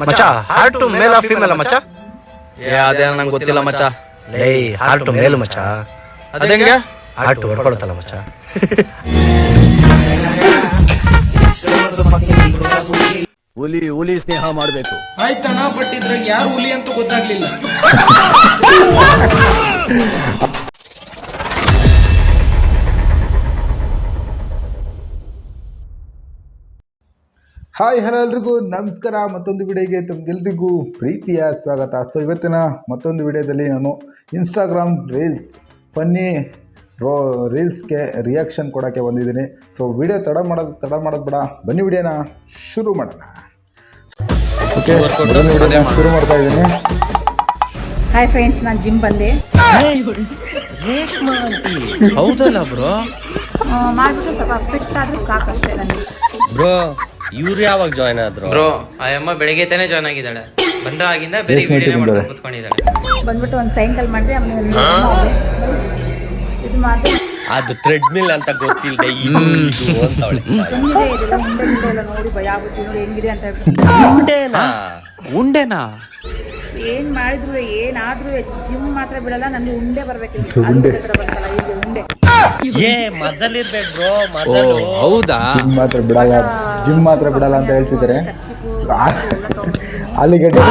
ಮಚ್ಚ ಹಾರ್ಟ್ ಮೇಲ ಫಿಮೇಲ ಮಚ್ಚ? ಏ ಅದೇನ ನಂಗೆ ಗೊತ್ತಿಲ್ಲ ಮಚ್ಚ. ಲೇ ಹಾರ್ಟ್ ಮೇಲು ಮಚ್ಚ. ಅದಂಗೆ? ಹಾರ್ಟ್ ಹೊಡ್ಕೊಳ್ತಲ್ಲ ಮಚ್ಚ. ಹುಲಿ ಹುಲಿ ಸ್ನೇಹ ಮಾಡಬೇಕು. ಆಯ್ತಣ್ಣ ಬಟ್ ಇದ್ರಾಗ ಯಾರು ಹುಲಿ ಅಂತ ಗೊತ್ತಾಗ್ಲಿಲ್ಲ. ಹಾಯ್ ಹಲೋ ಎಲ್ರಿಗೂ. ನಮಸ್ಕಾರ. ಮತ್ತೊಂದು ವಿಡಿಯೋಗೆ ತಮಗೆಲ್ರಿಗೂ ಪ್ರೀತಿಯ ಸ್ವಾಗತ. ಸೊ ಇವತ್ತಿನ ಮತ್ತೊಂದು ವಿಡಿಯೋದಲ್ಲಿ ನಾನು ಇನ್ಸ್ಟಾಗ್ರಾಮ್ ರೀಲ್ಸ್ ಫನ್ನಿ ರೋ ರೀಲ್ಸ್ಗೆ ರಿಯಾಕ್ಷನ್ ಕೊಡೋಕ್ಕೆ ಬಂದಿದ್ದೀನಿ. ಸೊ ವಿಡಿಯೋ ತಡ ಮಾಡೋದು ತಡ ಮಾಡೋದು ಬೇಡ. ಬನ್ನಿ ವಿಡಿಯೋನ ಶುರು ಮಾಡೋಣ. ಓಕೆ ವಿಡಿಯೋನ ಶುರು ಮಾಡ್ತಾ ಇದ್ದೀನಿ. ಹಾಯ್ ಫ್ರೆಂಡ್ಸ್ ನಾನು ಜಿಮ್ ಬಂದೆ. ಹೌದಲ್ಲ ಬ್ರೋ ಆ, ಮಾಡ್ಬಿಟ್ಟು ಸ್ವಲ್ಪ ಫಿಟ್ ಆದ್ರೆ ಸಾಕಷ್ಟೇ ನನಗೆ. ಬ್ರೋ ಇವ್ರು ಯಾವಾಗ ಜಾಯ್ನ್ ಆದ್ರು? ಬ್ರೋ ಆ ಅಮ್ಮ ಬೆಳಿಗ್ಗೆ ತಾನೇ ಜಾಯ್ನ್ ಆಗಿದ್ದಾಳೆ. ಬಂದ ಆಗಿಂದ ಬೇರೆ ವಿಡಿಯೋನೇ ಮಾಡ್ಕೊಂಡು ಕೂತ್ಕೊಂಡಿದ್ದಾಳೆ. ಬಂದ್ಬಿಟ್ಟು ಒಂದು ಸೈಕಲ್ ಮಾಡಿದೆ ಆಮೇಲೆ ಒಂದು ಇದು ಮಾತ್ರ ಅದು ಥ್ರೆಡ್ ಮಿಲ್ ಅಂತ ಗೊತ್ತಿಲ್ಲದೆ ಇದು ಇದು ಅಂತವಳೆ ಹೆಂಗಿದೆ ಇದೆಲ್ಲ ಮುಂದೆ ಮುಂದೆ ಎಲ್ಲ ನೋಡಿ ಭಯ ಆಗ್ಬಿಟ್ಟು ನೋಡಿ ಹೆಂಗಿದೆ ಅಂತ ಹೇಳ್ಬಿಟ್ಟು. ಉಂಡೆನಾ? ಏನ್ ಮಾಡಿದ್ರು ಏನಾದ್ರೂ ಜಿಮ್ ಮಾತ್ರ ಬಿಡಲ್ಲ ನನಗೆ ಉಂಡೆ ಬರ್ಬೇಕು ಆಲೂಗಡ್ಡೆ ಹತ್ರ ಬರ್ತಲ್ಲ ಇಲ್ಲಿ ಉಂಡೆ. ಏ ಮೊದಲಿರ್ಬೇಕು ಬ್ರೋ ಮೊದಲು. ಹೌದಾ? ಮಾತ್ರ ಬಿಡಲ್ಲ. ಜಿಮ್ ಮಾತ್ರ ಬಿಡಲ್ಲ ಅಂತ ಹೇಳ್ತಿದ್ದಾರೆ. ಅಲ್ಲಿಗೆ ಆಲಿಗಡ್ಡೆ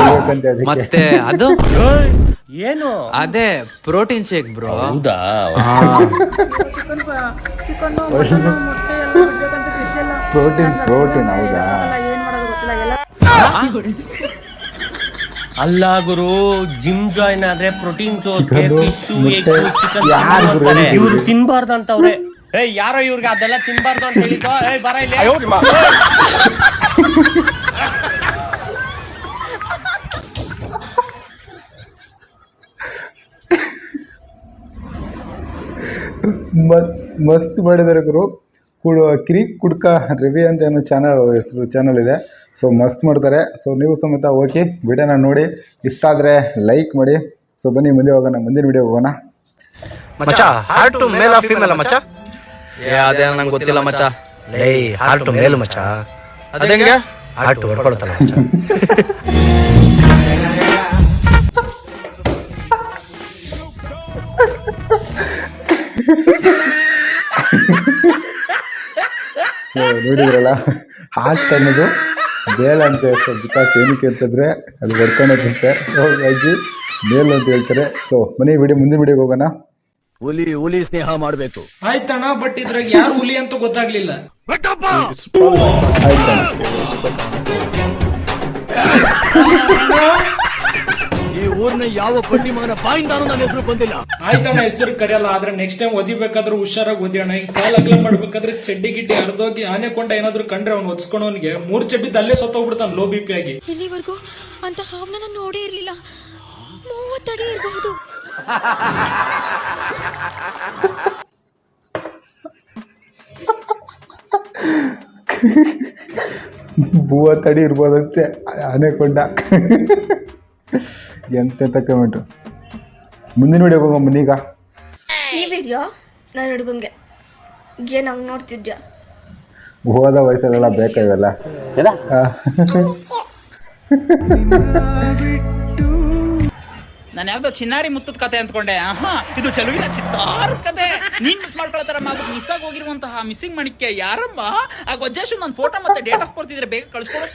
ಅದಕ್ಕೆ. ಮತ್ತೆ ಅದು? ಏನು? ಅದೇ ಪ್ರೋಟೀನ್ ಶೇಕ್ ಬ್ರೋ ಹೌದಾ? ಚಿಕನ್ ಚಿಕನ್ ಮಟನ್ ಮೊಟ್ಟೆ ಎಲ್ಲ ಬಿಡ್ಬೇಕಂತ ಫಿಶ್ ಎಲ್ಲ ಪ್ರೋಟೀನ್ ಪ್ರೋಟೀನ್ ಹೌದಾ? ಏನ್ ಮಾಡೋದು ಗೊತ್ತಿಲ್ಲ ಎಲ್ಲ ಅಲ್ಲ ಗುರು ಜಿಮ್ ಜಾಯಿನ್ ಆದ್ರೆ ಪ್ರೋಟೀನ್ Chicken, ಮೊಟ್ಟೆ, ಯಾರ್ ಗುರು ಇವ್ರು ತಿನ್ಬಾರ್ದಂತವ್ರೆ ಏ ಯಾರೋ ಇವ್ರಿಗೆ ಅದೆಲ್ಲ ತಿನ್ಬಾರ್ದು ಅಂತ ಹೇಳಿದ್ದು ಏಯ್ ಬರ ಇಲ್ಲಿ. ಮಸ್ತ್ ಮಸ್ತ್ ಮಾಡಿದ್ದಾರೆ ಗುರು. ಕುಡು ಕಿರಿಕ್ ಕುಡ್ಕ ರಿವಿ ಅಂತ ಏನೋ ಚಾನಲ್ ಹೆಸರು ಚಾನಲ್ ಇದೆ. ಸೊ ಮಸ್ತ್ ಮಾಡ್ತಾರೆ. ಸೊ ನೀವು ಸಮೇತ ಓಕೆ ವಿಡಿಯೋನ ನೋಡಿ. ಇಷ್ಟ ಆದರೆ ಲೈಕ್ ಮಾಡಿ. ಸೊ ಬನ್ನಿ ಮುಂದೆ ಹೋಗೋಣ ಮುಂದಿನ ವಿಡಿಯೋ ಹೋಗೋಣ. ಮಚ್ಚ ಹಾರ್ಟ್ ಮೇಲ ಫಿಮೇಲ ಮಚ್ಚ? ಏ ಅದೇನ ನಂಗೆ ಗೊತ್ತಿಲ್ಲ ಮಚ್ಚ. ಲೇ ಹಾರ್ಟ್ ಮೇಲು ಮಚ್ಚ. ಅದಂಗೆ ಹಾರ್ಟ್ ಸೊ ನೋಡಿದ್ರಲ್ಲ? ಹಾರ್ಟ್ ಅನ್ನೋದು ಬೇಲ್ ಅಂತ ಹೇಳ್ತಾರೆ ಬಿಕಾಸ್ ಏನಕ್ಕೆ ಅಂತಂದರೆ ಅದು ಹೊಡ್ಕೊಂಡೋಗುತ್ತೆ ಹೋಗಿ ಮೇಲು ಅಂತ ಹೇಳ್ತಾರೆ. ಸೊ ಮನೆ ವಿಡಿಯೋ ಮುಂದಿನ ಬಿಡಿಗೆ ಹೋಗೋಣ. ಹುಲಿ ಹುಲಿ ಸ್ನೇಹ ಮಾಡಬೇಕು. ಆಯ್ತಣ್ಣ ಬಟ್ ಇದ್ರಾಗ ಯಾರು ಹುಲಿ ಅಂತ ಗೊತ್ತಾಗ್ಲಿಲ್ಲ. ಈ ಊರ್ನ ಯಾವ ಪಟ್ಟಿ ಮಗನ ಬಾಯಿಂದಾನು ನನ್ನ ಹೆಸರು ಬಂದಿಲ್ಲ. ಆಯ್ತಣ್ಣ ಹೆಸರು ಕರೆಯಲ್ಲ ಆದ್ರೆ ನೆಕ್ಸ್ಟ್ ಟೈಮ್ ಓದಿಬೇಕಾದ್ರೆ ಹುಷಾರಾಗಿ ಓದಿಯೋಣ ಹಿಂಗ್ ಕಾಲ್ ಅಗಲ ಮಾಡ್ಬೇಕಾದ್ರೆ ಚಡ್ಡಿ ಗಿಡ್ಡಿ ಹರಿದೋಗಿ ಆನೆ ಕೊಂಡ ಏನಾದ್ರು ಕಂಡ್ರೆ ಅವ್ನು ಒದ್ಸ್ಕೊಳೋನ್ಗೆ ಮೂರ್ ಚಡ್ಡಿದ್ ಅಲ್ಲೇ ಸತ್ತೋಗ್ಬಿಡ್ತಾನೆ ಲೋ ಬಿ ಪಿ ಆಗಿ. ಇಲ್ಲಿವರೆಗೂ ಅಂತ ಹಾವನ್ನ ನಾನು ನೋಡೇ ಇರ್ಲಿಲ್ಲ. ಮೂವತ್ತಡಿ ಇರಬಹುದು ಭೂವ ತಡಿ ಇರ್ಬೋದಂತೆ ಆನೆಕೊಂಡ ಎಂತೆಂಥ ಕಮೆಂಟು ಮುಂದಿನ ವಿಡಿಯೋ ಹೋಗೋಣ ಬನ್ನೀಗ ಈ ವಿಡಿಯೋ ನನ್ನ ಹುಡುಗಂಗೆ. ಏನ್ ಹಂಗ್ ನೋಡ್ತಿದ್ಯಾ? ಹೋದ ವಯಸ್ಸಲ್ಲೆಲ್ಲ ಬೇಕಾಗಲ್ಲ. ನಾನು ಯಾವ್ದೋ ಚಿನ್ನಾರಿ ಮುತ್ತದ ಕತೆ ಅಂದ್ಕೊಂಡೆ. ಆಹಾ, ಇದು ಚಲುವಿನ ಚಿತ್ತಾರದ ಕತೆ. ನೀನ್ ಮಿಸ್ ಮಾಡ್ಕೊಳ್ತಾರಮ್ಮ ಅದು ಮಿಸ್ ಆಗಿ ಹೋಗಿರುವಂತಹ ಮಿಸ್ಸಿಂಗ್ ಮಣಿಕೆ ಯಾರಮ್ಮ? ಆ ಗೊಜ್ಜೇಶು ನನ್ನ ಫೋಟೋ ಮತ್ತೆ ಡೇಟ್ ಆಫ್ ಬರ್ತಿದ್ರೆ ಬೇಗ ಕಳ್ಸ್ಕೊಡು.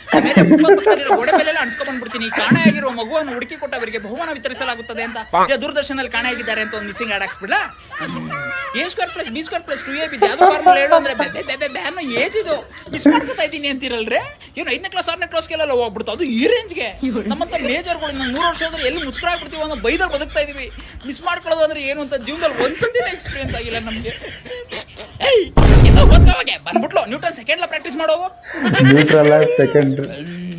ಗೋಡೆ ಮೇಲೆ ಅನ್ಸ್ಕೊಂಡ್ ಬಂದ್ಬಿಡ್ತೀನಿ. ಕಾಣೆ ಆಗಿರುವ ಮಗುವನ್ನು ಹುಡುಕಿ ಕೊಟ್ಟವರಿಗೆ ಬಹುಮಾನ ವಿತರಿಸಲಾಗುತ್ತದೆ ಅಂತ ದೂರದರ್ಶನಲ್ಲಿ ಕಾಣೆ ಆಗಿದ್ದಾರೆ ಅಂತ ಒಂದು missing ad ಹಾಕ್ಸ್ಬಿಡ್ಲಾ? A square plus B square plus two A formula ಹೇಳು ಅಂದ್ರೆ ಬೆ ಬೆ ಬೆ ಏಜ್ ಇದು. ಮಿಸ್ ಮಾಡ್ಕೊತಾ ಇದ್ದೀನಿ ಅಂತೀರಲ್ರಿ? ಏನು ಐದನೇ ಕ್ಲಾಸ್ ಆರನೇ ಕ್ಲಾಸ್ಗೆಲ್ಲ ಹೋಗ್ಬಿಡ್ತು. ಅದು ಈ ರೇಂಜ್ಗೆ ನಮ್ಮಂತ ಮೇಜರ್ಗಳು ಇನ್ನು ಮೂರು ವರ್ಷ ಆದ್ರೆ ಎಲ್ಲಿ ಮುತ್ಕರಾಗ್ಬಿಡ್ತೀವಿ ಅನ್ನೋ ಬೈದಲ್ಲಿ ಬದುಕ್ತಾ ಇದೀವಿ. ಮಿಸ್ ಮಾಡ್ಕೊಳ್ಳೋದು ಅಂದ್ರೆ ಏನು ಅಂತ ಜೀವನದಲ್ಲಿ ಒಂದ್ಸತಿನ ಎಕ್ಸ್ಪೀರಿಯನ್ಸ್ ಆಗಿಲ್ಲ ನಮ್ಗೆ. ಬಂದ್ಬಿಟ್ಲು. ನ್ಯೂಟನ್ ಸೆಕೆಂಡ್ ಲಾ ಪ್ರಾಕ್ಟೀಸ್ ಮಾಡೋವು. ನ್ಯೂಟ್ರಲ್ಲ ಸೆಕೆಂಡ್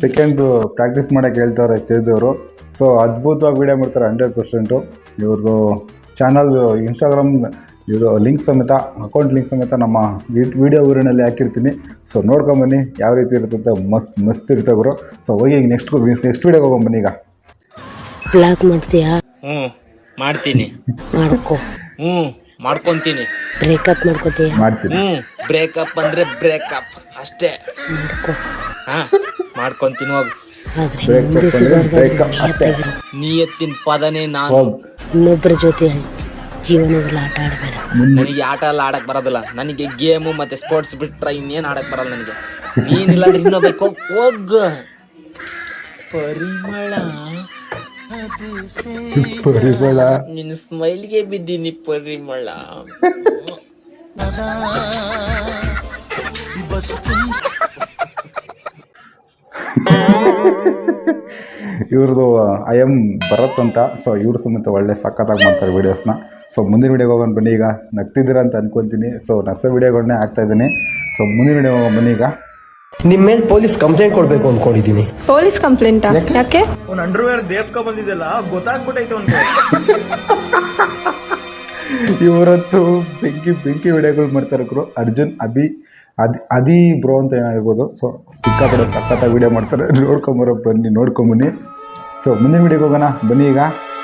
ಸೆಕೆಂಡ್ ಪ್ರಾಕ್ಟೀಸ್ ಮಾಡಕ್ಕೆ ಹೇಳ್ತಾರೆ ಚೇದವರು ಸೊ ಅದ್ಭುತವಾಗಿ ವಿಡಿಯೋ ಮಾಡ್ತಾರೆ ಹಂಡ್ರೆಡ್ ಪರ್ಸೆಂಟು ಇವ್ರದ್ದು ಚಾನಲ್ ಇನ್ಸ್ಟಾಗ್ರಾಮ್ ಇದು ಲಿಂಕ್ ಸಮೇತ ಅಕೌಂಟ್ ಲಿಂಕ್ ಸಮೇತ ನಮ್ಮ ವಿಡಿಯೋ ಊರಿನಲ್ಲಿ ಹಾಕಿರ್ತೀನಿ. ಸೊ ನೋಡ್ಕೊಂಬನ್ನಿ ಯಾವ ರೀತಿ ಇರ್ತದೆ ಮಸ್ತ್ ಮಸ್ತ್ ಇರ್ತವರು ಸೊ ಹೋಗಿ ಈಗ ನೆಕ್ಸ್ಟ್ ನೆಕ್ಸ್ಟ್ ವಿಡಿಯೋಗೆ ಹೋಗೊಂಬನ್ನಿ ಈಗ. ಬ್ಲಾಕ್ ಮಾಡ್ತೀಯಾ? ಹ್ಮ್ ಮಾಡ್ತೀನಿ. ಮಾಡ್ಕೋ. ಹ್ಮ್ ಮಾಡ್ಕೊಂತೀನಿ. ಬ್ರೇಕಪ್ ಮಾಡ್ಕೋತೀಯಾ? ಮಾಡ್ತೀನಿ. ಹ್ಮ್ ಬ್ರೇಕಪ್ ಅಂದ್ರೆ ಬ್ರೇಕಪ್ ಅಷ್ಟೇ. ಮಾಡ್ಕೋ. ಹಾ ಮಾಡ್ಕೊಂತೀನಿ ಹೋಗು. ಆದ್ರೆ ನಿಯತ್ತಾಗಿರು. ನಿಯತ್ತಿನ ಪದನೇ ನಾನು. ಇನ್ನೊಬ್ಬರ ಜೊತೆ ಜೀವನದಲ್ಲಿ ಆಟ ಆಡಬೇಡ. ನನಗೆ ಆಟ ಎಲ್ಲ ಆಡಕ್ ಬರೋದಿಲ್ಲ. ನನಗೆ ಗೇಮು ಮತ್ತೆ ಸ್ಪೋರ್ಟ್ಸ್ ಬಿಟ್ರೆ ಇನ್ನೇನು ಆಡಕ್ ಬರಲ್ಲ ನನಗೆ. ನೀನಿಲ್ಲ ಅಂದ್ರೆ ಇನ್ನೊಬ್ಬ ಹೋಗ್. ಪರಿಮಳ. ಪರಿಮಳ ನಿನ್ನ ಸ್ಮೈಲ್ಗೆ ಬಿದ್ದೀನಿ ಪರಿಮಳ ಇವ್ರದ್ದು ಐ ಎಂ ಭರತ್ ಅಂತ. ಸೊ ಇವ್ರು ಸಮೇತ ಒಳ್ಳೆ ಸಖತ್ತಾಗಿ ಮಾಡ್ತಾರೆ ವೀಡಿಯೋಸ್ನ ಸೊ ಮುಂದಿನ ವೀಡಿಯೋಗೆ ಹೋಗೋಣ ಬನ್ನಿ ಈಗ. ನಗ್ತಿದ್ದೀರಾ ಅಂತ ಅನ್ಕೊತೀನಿ. ಸೊ ನಗ್ಸೋ ವೀಡಿಯೋಗಳನ್ನೇ ಆಗ್ತಾ ಇದ್ದೀನಿ. ಸೊ ಮುಂದಿನ ವೀಡಿಯೋ ಹೋಗೋಣ ಬನ್ನಿ ಈಗ. ನಿಮ್ಮ ಮೇಲೆ ಪೊಲೀಸ್ ಕಂಪ್ಲೇಂಟ್ ಕೊಡ್ಬೇಕು ಅನ್ಕೊಂಡಿದೀನಿ. Police complaint? ಯಾಕೆ? ಅವ್ನ ಅಂಡರ್ವೇರ್ ದೇವ್ಕ ಬಂದಿದ್ದಲ್ಲ ಗೊತ್ತಾಗ್ಬಿಟ್ಟೈತೆ ಅವ್ನಿಗೆ. ಇವರತ್ತು ಬೆಂಕಿ ಬೆಂಕಿ ವಿಡಿಯೋಗಳು ಮಾಡ್ತಾರೆ ಗುರು. ಅರ್ಜುನ್ ಅಭಿ ಅದಿ ಅದಿ ಬ್ರೋ ಅಂತ ಏನಾಗಿರ್ಬೋದು. ಸೊ ಸಿಕ್ಕಾಪಡೆ ಸಕ್ಕತ್ತಾಗಿ ವಿಡಿಯೋ ಮಾಡ್ತಾರೆ. ನೋಡ್ಕೊಂಬರೋ ಬನ್ನಿ ನೋಡ್ಕೊಂಬನ್ನಿ. ಸೊ ಮುಂದಿನ ವಿಡಿಯೋಗೆ ಹೋಗೋಣ. ಬನ್ನಿ ಈಗ.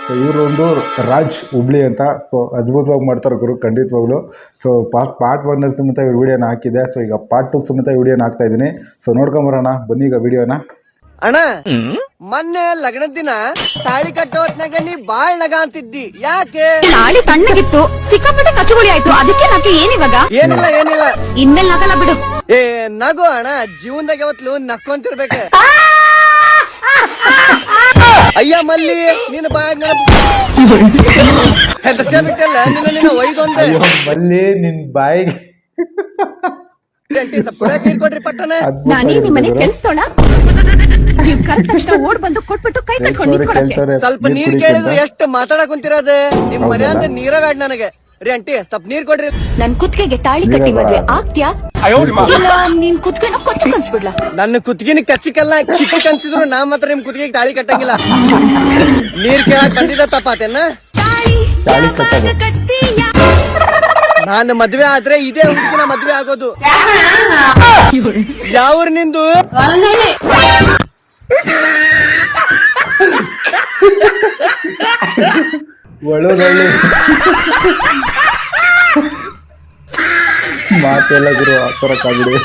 ಸೊ ಇವರೊಂದು ಒಂದು ರಾಜ್ ಹುಬ್ಳಿ ಅಂತ. ಸೊ ಅದ್ಭುತವಾಗಿ ಮಾಡ್ತಾರೆ ಗುರು ಖಂಡಿತವಾಗ್ಲು. ಸೊ ಪಾರ್ಟ್ ಪಾರ್ಟ್ ಒನ್ ಸಮೇತ ಇವ್ರ ವಿಡಿಯೋನ ಹಾಕಿದೆ. ಸೊ ಈಗ ಪಾರ್ಟ್ ಟು ಸಮೇತ ವಿಡಿಯೋನ ಹಾಕ್ತಾ ಇದ್ದೀನಿ. ಸೊ ನೋಡ್ಕೊಂಬರೋಣ ಬನ್ನಿ ಈಗ ವಿಡಿಯೋನ ಅಣ್ಣ ಮೊನ್ನೆ ಲಗ್ನದ ದಿನ ತಾಳಿ ಕಟ್ಟೋ ಹೊತ್ನಾಗ ನೀ ಬಾಳ್ ನಗ ಅಂತಿದ್ದಿ. ಯಾಕೆ? ನಾಳೆ ತಣ್ಣಗಿತ್ತು ಸಿಕ್ಕಾಪಟ್ಟೆ ಕಚ್ಚುಗುಳಿ ಆಯ್ತು. ಅದಕ್ಕೆ ನಾಕೆ ಏನಿವಾಗ ಏನಿಲ್ಲ ಏನಿಲ್ಲ. ಇನ್ಮೇಲೆ ನಗಲ್ಲ ಬಿಡು. ಏ ನಗು ಅಣ್ಣ ಜೀವನದಾಗ ಯಾವತ್ಲು ನಕ್ಕೊಂತಿರ್ಬೇಕ. ಅಯ್ಯ ಮಲ್ಲಿ ನೀನು ಬಾಯಾಗ ಹೆದರ್ಸೇ ಬಿಟ್ಟಲ್ಲ ನಿನ್ನ ನಿನ್ನ ಒಯ್ದೊಂದೆ. ಅಯ್ಯೋ ಮಲ್ಲಿ ನಿನ್ನ ಬಾಯಿಗೆ ನಾನೇ ನಿಮ್ಮನೆ ಮನೆ ಕೆಲ್ಸೋಣ ನೀವ್ ಕರೆದ ತಕ್ಷಣ ಓಡ್ ಬಂದು ಕೊಟ್ಬಿಟ್ಟು ಕೈ ಕೇಳ್ತವ್ರೆ ನಿಂತ್ಕೊಳಕ್ಕೆ ಸ್ವಲ್ಪ ನೀರ್ ಕೇಳಿದ್ರೆ. ಎಷ್ಟು ಮಾತಾಡಕ್ ಕುಂತಿರೋದೆ? ನಿಮ್ ಮನೆ ಅಂತ ನೀರ ಬ್ಯಾಡ ನನಗೆ. ರೀ ಅಂಟಿ ಸ್ವಲ್ಪ ನೀರ್ ಕೊಡ್ರಿ. ನನ್ ಕುತ್ತಿಗೆಗೆ ತಾಳಿ ಕಟ್ಟಿ ಮದ್ವೆ ಆಗ್ತ್ಯಾ? ಇಲ್ಲ ನೀನ್ ಕುತ್ತಿಗೆನ ಕೊಚ್ಚು ಕನ್ಸ್ಬಿಡ್ಲಾ? ನನ್ನ ಕುತ್ತಿಗೆನ ಕಚ್ಚಿಕಲ್ಲ ಕಿಕ್ಕಿ ಕನ್ಸಿದ್ರು ನಾ ಮಾತ್ರ ನಿಮ್ ಕುತ್ತಿಗೆಗೆ ತಾಳಿ ಕಟ್ಟಂಗಿಲ್ಲ. ನೀರ್ ಕೇಳಕ್ ಬಂದಿದ್ದ ತಪ್ಪಾತೇನ ತಾಳಿ ನಾನು ಮದ್ವೆ ಆದ್ರೆ ಇದೇ ಹುಡುಗಿನ ಮದ್ವೆ ಆಗೋದು. ಯಾವ್ರ ನಿಂದು ಒಳ್ಳೊಳ್ಳೆ ಮಾತೆಲ್ಲ ಗುರು ಆ ಥರ ಕಾಮಿಡಿ.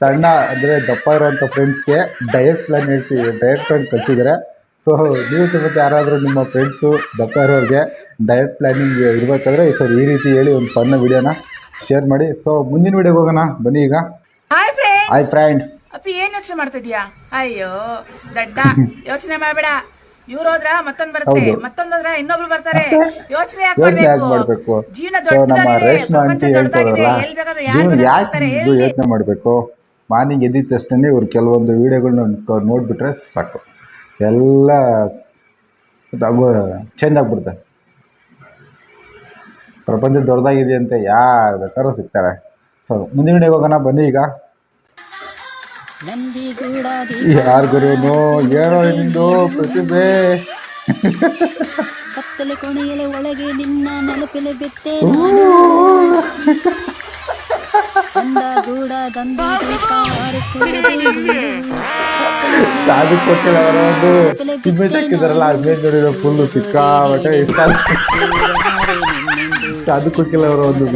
ಸಣ್ಣ ಅಂದರೆ ದಪ್ಪ ಇರೋಂಥ ಫ್ರೆಂಡ್ಸ್ಗೆ ಡಯಟ್ ಪ್ಲಾನ್ ಹೇಳ್ತೀವಿ. ಡಯಟ್ ಪ್ಲಾನ್ ಕಳಿಸಿದರೆ. ಸೊ ನೀವು ಸಮೇತ ಯಾರಾದರೂ ನಿಮ್ಮ ಫ್ರೆಂಡ್ಸು ದಪ್ಪ ಇರೋರಿಗೆ ಡಯಟ್ ಪ್ಲ್ಯಾನಿಂಗ್ ಇರಬೇಕಾದ್ರೆ ಸರ್ ಈ ರೀತಿ ಹೇಳಿ ಒಂದು ಫನ್ನ ವಿಡಿಯೋನ ಶೇರ್ ಮಾಡಿ. ಸೊ ಮುಂದಿನ ವಿಡಿಯೋಗೆ ಹೋಗೋಣ. ಬನ್ನಿ ಈಗ. ಹಾಯ್ ಫ್ರೆಂಡ್ಸ್ ಅಪ್ಪ ಏನು ಯೋಚನೆ ಮಾಡ್ತಿದ್ಯಾ ಅಯ್ಯೋ ದಡ್ಡ. ಯೋಚನೆ ಮಾಡ್ಬೇಡ. ಇವ್ರು ಹೋದ್ರ ಮತ್ತೊಂದ್ ಬರುತ್ತೆ. ಹೌದು. ಮತ್ತೊಂದ್ ಹೋದ್ರ ಇನ್ನೊಬ್ರು ಬರ್ತಾರೆ. ಯೋಚನೆ ಮಾಡ್ಬೇಕು? ಜೀವನ ನಮ್ಮ ರೇಷ್ಮಾ ಆಂಟಿ ಹೇಳ್ತಾರಲ್ಲ ಜೀವನ ಯಾಕೆ ಯೋಚನೆ ಮಾಡಬೇಕು? ಮಾರ್ನಿಂಗ್ ಎದ್ದಿದ ತಕ್ಷಣ ಇವ್ರು ಕೆಲವೊಂದು ವಿಡಿಯೋಗಳನ್ನ ನೋಡಿಬಿಟ್ರೆ ಸಾಕು. ಎಲ್ಲ ಚೇಂಜ್ ಆಗ್ಬಿಡುತ್ತೆ. ಪ್ರಪಂಚ ದೊಡ್ಡದಾಗಿದೆ ಅಂತ ಯಾರು ಬೇಕಾದ್ರೂ ಸಿಗ್ತಾರೆ. ಸೊ ಮುಂದಿನ ವಿಡಿಯೋಗೆ ಹೋಗೋಣ ಬನ್ನಿ ಈಗ. ಯಾರು ಗುರುನು ಏನೋ ನಿಂದು ಪ್ರತಿಭೆ. ಕತ್ತಲೆ ಕೋಣೆಯಲೆ ಒಳಗೆ ನಿನ್ನ ನೆನಪಿನ ಬಿತ್ತೆ ಗೂಡ ಸಾಧು ಕೊಟ್ಟಿಲ್ಲ ಅವರ ಒಂದು ಇಮೇಜ್ ಹಾಕಿದಾರಲ್ಲ ಇಮೇಜ್ ನೋಡಿದ್ರೆ ಫುಲ್ಲು ಸಿಕ್ಕಾಬಟ್ಟೆ ಇಷ್ಟ. ಸಾಧು ಅದಕ್ಕೂ ಕೆಲವರು ಒಂದು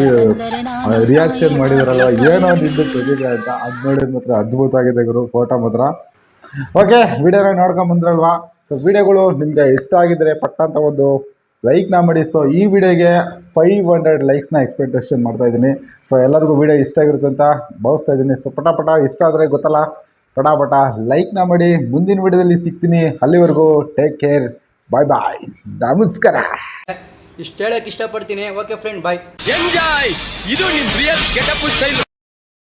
ರಿಯಾಕ್ಷನ್ ಮಾಡಿದಾರಲ್ವ? ಏನೋ ಇದ್ದು ಪ್ರತಿಭೆ ಅಂತ. ಅದು ನೋಡಿದ ಮಾತ್ರ ಅದ್ಭುತ ಆಗಿದೆ ಗುರು ಫೋಟೋ ಮಾತ್ರ. ಓಕೆ ವಿಡಿಯೋನ ನೋಡ್ಕೊಂಡ್ ಬಂದ್ರಲ್ವಾ? ಸೊ ವಿಡಿಯೋಗಳು ನಿಮಗೆ ಇಷ್ಟ ಆಗಿದ್ರೆ ಪಟ್ಟ ಅಂತ ಒಂದು ಲೈಕ್ನ ಮಾಡಿ. ಸೊ ಈ ವಿಡಿಯೋಗೆ ಫೈವ್ ಹಂಡ್ರೆಡ್ ಲೈಕ್ಸ್ನ ಎಕ್ಸ್ಪೆಕ್ಟೇಷನ್ ಮಾಡ್ತಾ ಇದ್ದೀನಿ. ಸೊ ಎಲ್ಲರಿಗೂ ವಿಡಿಯೋ ಇಷ್ಟ ಆಗಿರುತ್ತೆ ಅಂತ ಭಾವಿಸ್ತಾ ಇದ್ದೀನಿ. ಸೊ ಪಟ ಪಟ ಇಷ್ಟ ಆದರೆ ಗೊತ್ತಲ್ಲ ಪಟ ಪಟ ಲೈಕ್ನ ಮಾಡಿ. ಮುಂದಿನ ವಿಡಿಯೋದಲ್ಲಿ ಸಿಗ್ತೀನಿ. ಅಲ್ಲಿವರೆಗೂ ಟೇಕ್ ಕೇರ್ ಬಾಯ್ ಬಾಯ್ ನಮಸ್ಕಾರ. ಇಷ್ಟ ಹೇಳಕ್ ಇಷ್ಟಪಡ್ತೀನಿ. ಓಕೆ ಫ್ರೆಂಡ್ ಬಾಯ್ ಎಂಜಾಯ್ ಇದು ನಿನ್ ರಿಯಲ್ ಗೆಟಪ್ ಸ್ಟೈಲ್